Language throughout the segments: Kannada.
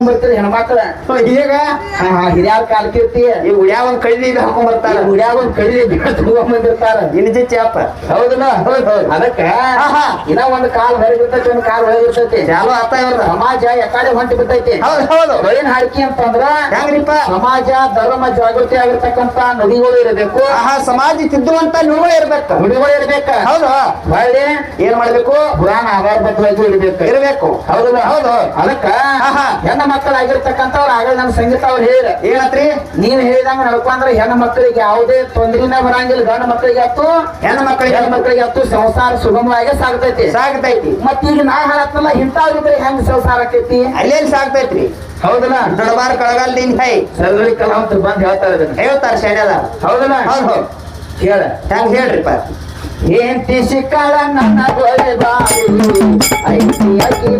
ಬರ್ತೀರಿ ಹೆಣ್ಮಕ್ಳ? ಈಗ ಹಾ ಹಾ ಹಿರಿಯಾರ ಕಾಲ್ ಕೀರ್ತಿ. ಈ ಉಡ್ಯಾ ಒಂದ್ ಕಳ್ಳಿ ಹಾಕೊಂಡ್ ಬರ್ತಾರ. ಹುಡ್ಯಾಗ ಒಂದ್ ಕಡಿ ತಗೊಂಡ್ಬಂದಿರ್ತಾರ ಇನಿಜಿ ಚಾಪ ಹೌದಲ್ಲ ಹೌದ್ ಹೌದ್. ಅದಕ್ಕ. ಇನ್ನ ಒಂದ್ ಕಾಲ್ ಹೊರಗಿರ್ತೈತಿ ಒಂದ್ ಕಾಲ್ ಒಳಗಿರ್ತೈತಿ. ಚಾಲು ಆತ ಇವ್ರದ ಸಮಾಜ ಎಕಡೆ ಹೊಂಟಿ ಬಿಟ್ಟೈತಿ. ಹೌದ್ ಹೌದು. ಏನ್ ಹಾಕಿ ಅಂತಂದ್ರ ಹೆಂಗ್ರಿಪ್ಪ? ಸಮಾಜ ಧರ್ಮ ಜಾಗೃತಿ ಆಗಿರ್ತಕ್ಕಂತ ನದಿಗಳು ಇರಬೇಕು. ಆಹಾ ಸಮಾಜ ತಿದ್ದುವಂತ ನುಡಿಗಳು ಇರಬೇಕು. ನುಡಿಗಳು ಇರಬೇಕು. ಹೌದು ಹೊಳ್ಳಿ ಏನ್ ಮಾಡ್ಬೇಕು? ಪುರಾಣ ಆಧಾರ ಇರ್ಬೇಕು. ಇರಬೇಕು. ಹೌದಲ್ಲ ಹೌದು ಅದಕ್ಕ. ಹೆಣ್ಣ ಮಕ್ಕಳಾಗಿರ್ತಕ್ಕಂಥವ್ರು ಆಗಲೇ ನಮ್ಮ ಸಂಗೀತ ಅವ್ರು ಹೇಳ ಏನತ್ರಿ? ನೀವ್ ಹೇಳಿದಂಗ ನಡ್ಕೊಂಡ್ರೆ ಹೆಣ್ಣು ಮಕ್ಕಳಿಗೆ ಯಾವುದೇ ತೊಂದರೆನ ಬರಂಗಿಲ್ಲ. ಗಂಡು ಮಕ್ಕಳಿಗೆ ಹತ್ತು ಹೆಣ್ಣು ಮಕ್ಕಳಿಗೆ ಹೆಣ್ಣು ಮಕ್ಕಳಿಗೆ ಹತ್ತು ಸಂಸಾರ ಸುಗಮವಾಗಿ ಸಾಗ್ತೈತಿ. ಸಾಗ್ತೈತಿ. ಮತ್ತ ಈಗ ನಾ ಹೇಳತ್ತಲ್ಲ ಇಂಥವ್ರಿದ್ರೆ ಹೆಂಗ್ ಸಂಸಾರ ಆಕೈತಿ? ಅಲ್ಲೇನ್ ಸಾಗ್ತೈತ್ರಿ? ಹೌದಲ್ಲ? ದೊಡ್ಡಬಾರ ಕಳಗಾಲ ದಿನ ಹೈ ಸರ್ವರಿ ಕಲಾಂತ ಬಂದ್ ಹೇಳ್ತಾರೆ ಹೇಳ್ತಾರೆ ಶಾಣ್ಯದ ಹೌದಲ್ಲ? ಹೌದು ಹೇಳ. ಹೆಂಗ್ ಹೇಳ್ರಿಪ್ಪ ನನ್ನ ಗೊಳೆ ಬಾರಿ ಐತಿ ಅಕಿ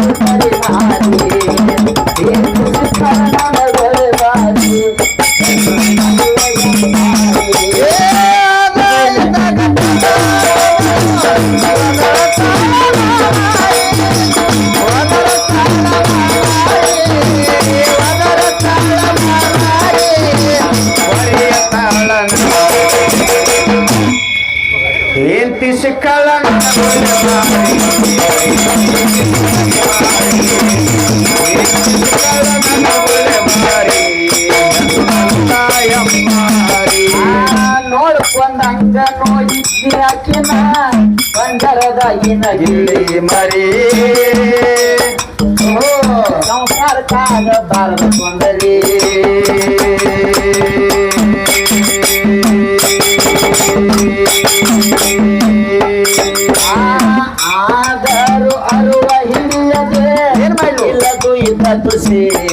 ಬಂದರದಾಗಿನ ಗಿಳಿ ಮರಿ ಸಂಸಾರಕ್ಕಾಗ ಬಾರದ ತೊಂದರೆ ಆದರೂ ಅರುವ ಹಿರಿಯದೇ? ಇಲ್ಲದು ಇದ್ದ ಸೇರಿ.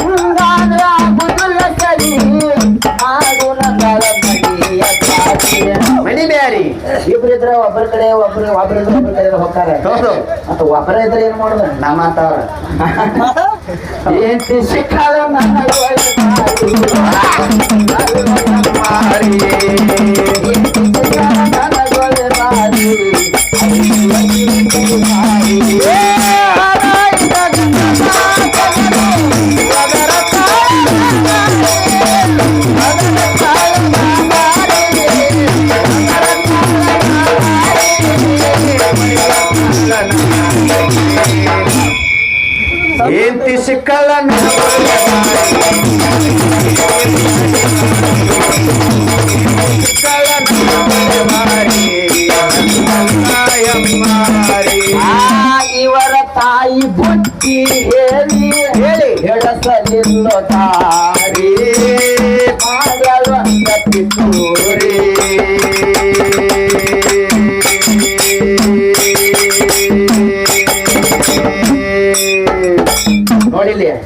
ಹಿಂಗಾದ್ರ ಆಗುದಿಲ್ಲ ಸರಿ ಆಗುನ ಮಡಿಯ ಸಾಕ್ಷಿ ಮಣಿ ಬ್ಯಾರಿ ಇಬ್ರಿದ್ರ ಒಬ್ಬರ ಕಡೆ ಒಬ್ರು ಒಬ್ರಿದ್ರ ಒಬ್ಬರ ಕಡೆ ಹೋಗ್ತಾರೆ ಮತ್ತ ಒಬ್ಬರ ಇದ್ರೆ ಏನ್ ಮಾಡುದು? ನಮ್ಮ ಅಂತವ್ರ. ಏನ್ ಸಿಕ್ಕಲ್ಲ ಆ ಇವರ ತಾಯಿ ಬುಟ್ಟಿ ಹೇಳಿ ಹೇಳಿ ಹೆಡಸಲಿಲ್ಲ ತಾರಿ ಮಾಡಲು ಅಂತ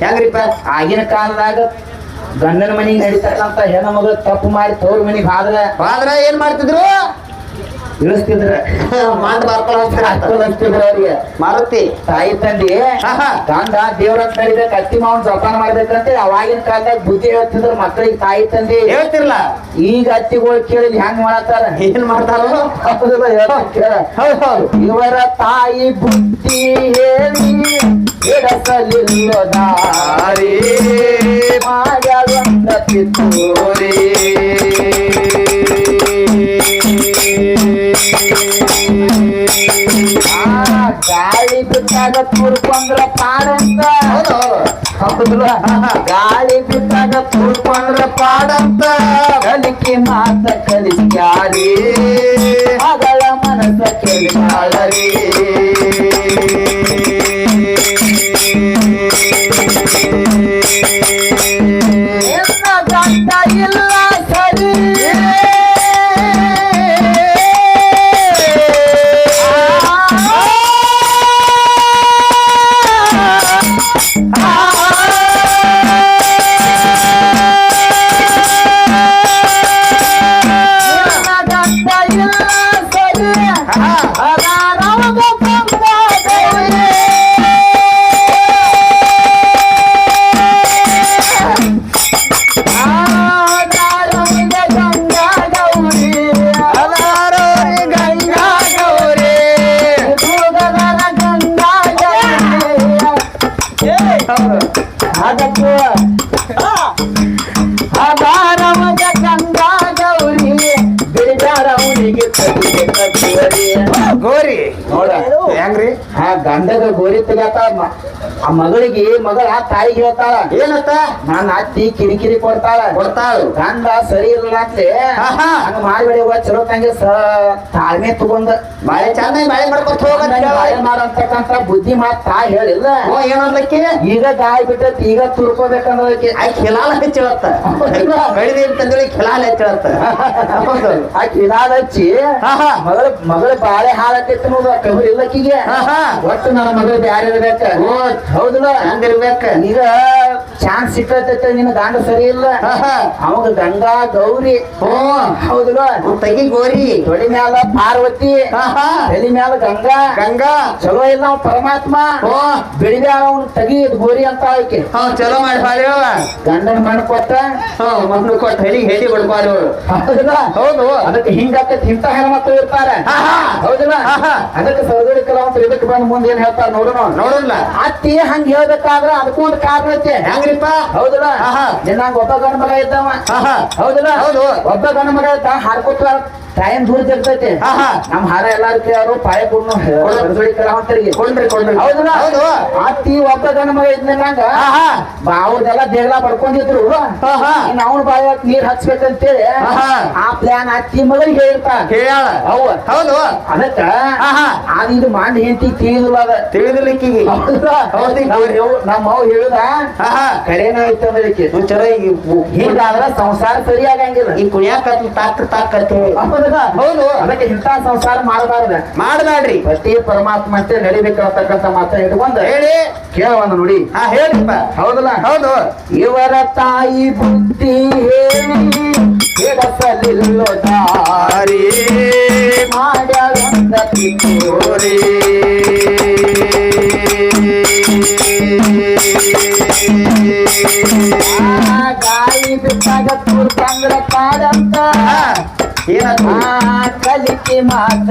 ಹೆಂಗ್ರಿಪ್ಪ? ಆಗಿನ ಕಾಲದಾಗ ಗಂಡನ ಮನೆಗೆ ನಡೀತಕ್ಕಂತ ಹೆಣ್ಣು ಮಗಳು ತಪ್ಪು ಮಾಡಿ ತೋರ್ ಮನೆಗೆ ಬಾದ್ರ ಬಾದ್ರ ಏನ್ ಮಾಡ್ತಿದ್ರು? ಇಳಿಸ್ತಿದ್ರ ಮಾತ್ ಅವ್ರಿಗೆ. ಮಾರುತಿ. ತಾಯಿ ತಂದೆ. ಗಂಡ ದೇವ್ರಂತ ನಡಿಬೇಕು ಅತ್ತಿ ಮಾವನ್ ಜೋಪಾನ ಮಾಡ್ಬೇಕಂತ ಅವಾಗಿನ ಕಾಲದಾಗ ಬುದ್ಧಿ ಹೇಳ್ತಿದ್ರು ಮಕ್ಕಳಿಗೆ ತಾಯಿ ತಂದಿ. ಹೇಳ್ತಿರ್ಲ. ಈಗ ಅತ್ತಿಗಳು ಕೇಳಿದ್ ಹೆಂಗ್ ಮಾಡತ್ತಾರ? ಏನ್ ಮಾಡ್ತಾರ? ಕೇಳ. ಇವರ ತಾಯಿ ಬುದ್ಧಿ ಹೇಳಿ ಹಿಡಸಲಿಲ್ಲ ದಾರಿ. ಗಾಳಿ ಬಿಟ್ಟಾಗ ತುರ್ಕೊಂಡ್ರ ಪಾಡಂತ. ಹೌದಲ್ಲ? ಗಾಳಿ ಬಿಟ್ಟಾಗ ತುರ್ಕೊಂಡ್ರ ಪಾಡಂತ. ಕಲಿಕೆ ಮಾತ ಕಲಿಸ್ಯಾರಿ. ಮಗಳ ಮನಸ್ಸ ಕೆಲಿಸಾಳರಿ ಹೆಂಗ್ರಿ? ಆ ಗಂಡಗ ಗೋರಿ ಆ ಮಗಳಿಗೆ ಮಗಳ ತಾಯಿಗೆ ಹೇಳ್ತಾಳ ಏನತ್ತ? ನನ್ನ ಅತ್ತಿ ಕಿರಿಕಿರಿ ಕೊಡ್ತಾಳ. ಕೊಡ್ತಾಳು. ಗಂಡ ಸರಿ ಇರಲ್ಲ ಅಂತೆ. ಹಂಗ ಮಾಡ್ಬೇಡಿ ಹೋಗ ಚಲೋ ತಂಗಿ ಸ ತಾಳ್ಮೆ ತಗೊಂಡ. ಬಾಳೆ ಚಂದ ಬಾಳೆ ಮಾಡ್ಕೊತ ಹೋಗ ಮಾಡಂತಕ್ಕಂತ ಬುದ್ಧಿ ಮಾತ್ ತಾ ಹೇಳಿಲ್ಲ. ಓ ಏನಂದ್ಲಕ್ಕೆ? ಈಗ ಗಾಯ ಬಿಟ್ಟತ್ ಈಗ ತುರ್ಕೋಬೇಕಂದ್ರಕ್ಕೆ ಆ ಖಿಲಾಲ ಹೆಚ್ಚಿಳತ್ತ ಬೆಳೆದಿ ಅಂತಂದೇಳಿ ಖಿಲಾಲ ಹೆಚ್ಚಿಳತ್ತ ಆ ಖಿಲಾಲ ಹಚ್ಚಿ. ಮಗಳ ಮಗಳ ಬಾಳೆ ಹಾಳಾಕೈತಿ ನೋಡು ಕಬರಿ ಇಲ್ಲಕ್ಕಿಗೆ. ಒಟ್ಟು ನನ್ನ ಮಗಳ ಬ್ಯಾರೆ ಇರ್ಬೇಕ. ಹೌದಲ್ಲ ಹಂಗಿರ್ಬೇಕ. ನೀರ ಚಾನ್ಸ್ ಸಿಕ್ಕತೈತೆ ನಿನ್ನ ಗಂಡ ಸರಿ ಇಲ್ಲ. ಅವಾಗ ಗಂಗಾ ಗೌರಿ. ಹೌದಲ್ಲ ತಗಿ ಗೋರಿ. ತೊಳಿ ಮ್ಯಾಲ ಪಾರ್ವತಿ. ಹಾ ತಲೆ ಮ್ಯಾಲ ಗಂಗಾ. ಗಂಗಾ. ಚಲೋ ಇಲ್ಲ ಅವ ಪರಮಾತ್ಮ. ಬೆಳಿದ ಅವನು ತಗಿ ಗೋರಿ ಅಂತ ಆಯ್ಕೆ. ಚಲೋ ಮಾಡಿ ಬಾಳ್ಯವ ಗಂಡನ ಮಣ್ಣು ಕೊಟ್ಟ. ಹೇಳಿ ಕೊಟ್ಟು ಹೆಡಿ ಹೆಡಿ ಬಿಡ್ಬಾರ್ದು. ಹೌದಲ್ಲ ಹೌದು. ಅದಕ್ಕೆ ಹಿಂಗಾಕೈತಿ ಇಂಥ ಹೆಣ್ಮಕ್ಳು ಇರ್ತಾರೆ. ಹೌದಲ್ಲ. ಅದಕ್ಕೆ ಸರದೋಡಿ ಅಂತ ಇದಕ್ಕೆ ಬಂದು ಮುಂದೆ ಏನ್ ಹೇಳ್ತಾರ ನೋಡೋಣ ನೋಡಲ್ಲ. ಅತ್ತಿ ಹಂಗ ಹೇಳ್ಬೇಕಾದ್ರ ಅದಕ್ಕೂ ಒಂದು ಕಾರಣ ಐತೆ ಹೆಂಗ್ರಿಪ್ಪ ಹೌದಲ್ಲ. ನಿನ್ನಂಗ ಒಬ್ಬ ಗಂಡ ಮಗ ಇದ್ದವ. ಹೌದಲ್ಲ ಹೌದು. ಒಬ್ಬ ಗಂಡ ಮಗ ಇದ್ದ ಹಾಡ್ಕೊತ ಟೈಮ್ ದೂರ ಜಗ್ತೈತೆ ಆಹಾ. ನಮ್ ಹಾರ ಎಲ್ಲಾರು ಕೇಳೋರು ಪಾಯ ಕೊಡ್ನು ಹೌದು ಅತ್ತಿ ಒಬ್ಬ ಗಂಡ ಮಗ ಇದ್ದಂಗ ಆಹಾ ಅವ್ರದೆಲ್ಲ ದೇಗ್ಲ ಪಡ್ಕೊಂಡಿದ್ರು. ಅವ್ನ ಬಾಯ ನೀರ್ ಹಚ್ಬೇಕಂತೇಳಿ. ಆ ಪ್ಲಾನ್ ಅತ್ತಿ ಮಗಳಿಗೆ ಹೇಳ್ತಾ. ಕೇಳ ಹೌವ ಹೌದು. ಅದಕ್ಕ. ಅದು ಇದು ಮಾಡಿ ಹೆಂಡತಿ ತಿಳಿದಿಲ್ಲ ಅದ. ತಿಳಿದಿರ್ಲಿಕ್ಕೆ. ನಮ್ಮ ಅವ್ ಹೇಳುದ ಆಹಾ ಕರೇನ ಸಂಸಾರ ಹಿಂಗಾದ್ರ ಸಂಸಾರ ಸರಿಯಾಗಂಗಿಲ್ಲ. ಈ ಕುಣಿಯಾಕ ತಾಕ್ ತಾಕತ್ತೆ. ಹೌದಾ? ಹೌದು. ಅದಕ್ಕೆ ಇಂಥ ಸಂಸಾರ ಮಾಡಬಾರ್ದ ಮಾಡಬೇಡ್ರಿ ಅಷ್ಟೇ ಪರಮಾತ್ಮ ಅಷ್ಟೇ ನಡಿಬೇಕಂತಕ್ಕಂಥ ಮಾತ್ರ ಇಟ್ಕೊಂಡು ಹೇಳಿ ಕೇಳವನ್ನ ನೋಡಿ ಹಾ ಹೇಳಿಪ್ಪ ಹೌದಲ್ಲ ಹೌದು ಇವರ ತಾಯಿ ಬುದ್ಧಿ ಹೇಳಿ ಕೆಡಸಲಿಲ್ಲೋ ದಾರಿ ಮಾಡ್ಯಾಳಂದ. ಆ ಗಾಳಿ ಬಿಟ್ಟಾಗ ತುರ್ಕಂದ್ರ ಕಾಡಂತ ಏನಾಯ್ತು ಆ ಕಲಿಕೆ ಮಾತ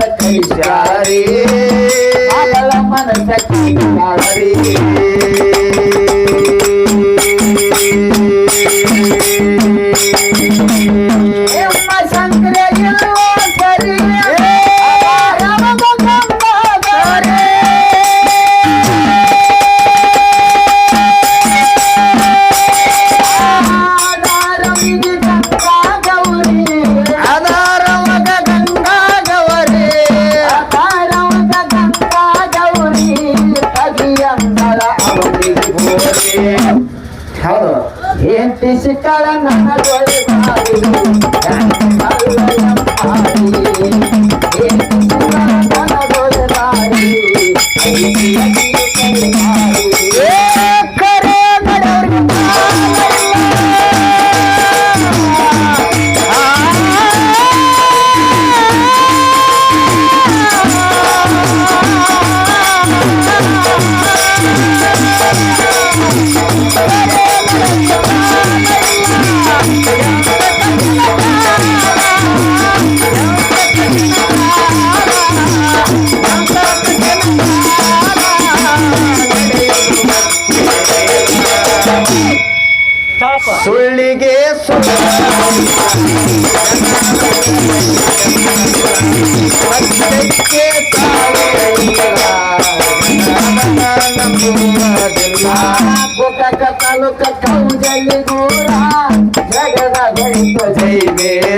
ಹೌದು ಹೆಂಡತಿ ಸಿಕ್ಕಳ ನನ್ನ गोरा। गोका कपालो जय जय